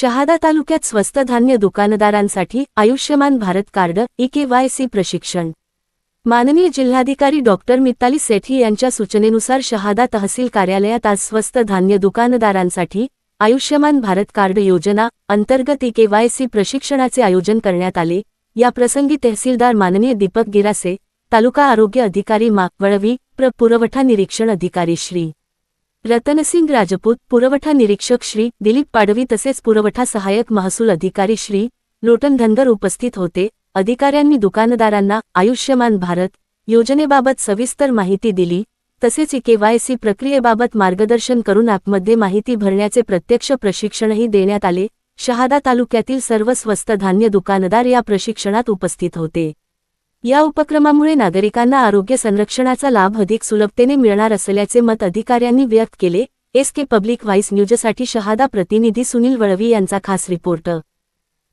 शहादा तालुक्यात स्वस्त धान्य दुकानदारांसाठी Ayushman Bharat card e KYC प्रशिक्षण. माननीय जिल्हाधिकारी डॉक्टर मिताली सेठी यांच्या सूचनेनुसार शहादा तहसील कार्यालयात आज स्वस्त धान्य दुकानदारांसाठी आयुष्यमान भारत कार्ड योजना अंतर्गत ई केवायसी प्रशिक्षणाचे आयोजन करण्यात आले. या प्रसंगी तहसीलदार माननीय दीपक गिरासे तालुका आरोग्य अधिकारी मा वळवी प्र पुरवठा निरीक्षण अधिकारी श्री. रतनसिंग राजपूत पुरवठा निरीक्षक श्री दिलीप पाडवी तसेच पुरवठा सहाय्यक महसूल अधिकारी श्री लोटन धनगर उपस्थित होते. अधिकाऱ्यांनी दुकानदारांना आयुष्यमान भारत योजनेबाबत सविस्तर माहिती दिली. तसेच केवायसी प्रक्रियेबाबत मार्गदर्शन करून ॲपमध्ये माहिती भरण्याचे प्रत्यक्ष प्रशिक्षणही देण्यात आले. शहादा तालुक्यातील सर्व स्वस्त धान्य दुकानदार या प्रशिक्षणात उपस्थित होते. या उपक्रमामुळे नागरिकांना आरोग्य संरक्षणाचा लाभ अधिक सुलभतेने मिळणार असल्याचे मत अधिकाऱ्यांनी व्यक्त केले. एस के पब्लिक व्हाईस न्यूजसाठी शहादा प्रतिनिधी सुनील वळवी यांचा खास रिपोर्ट.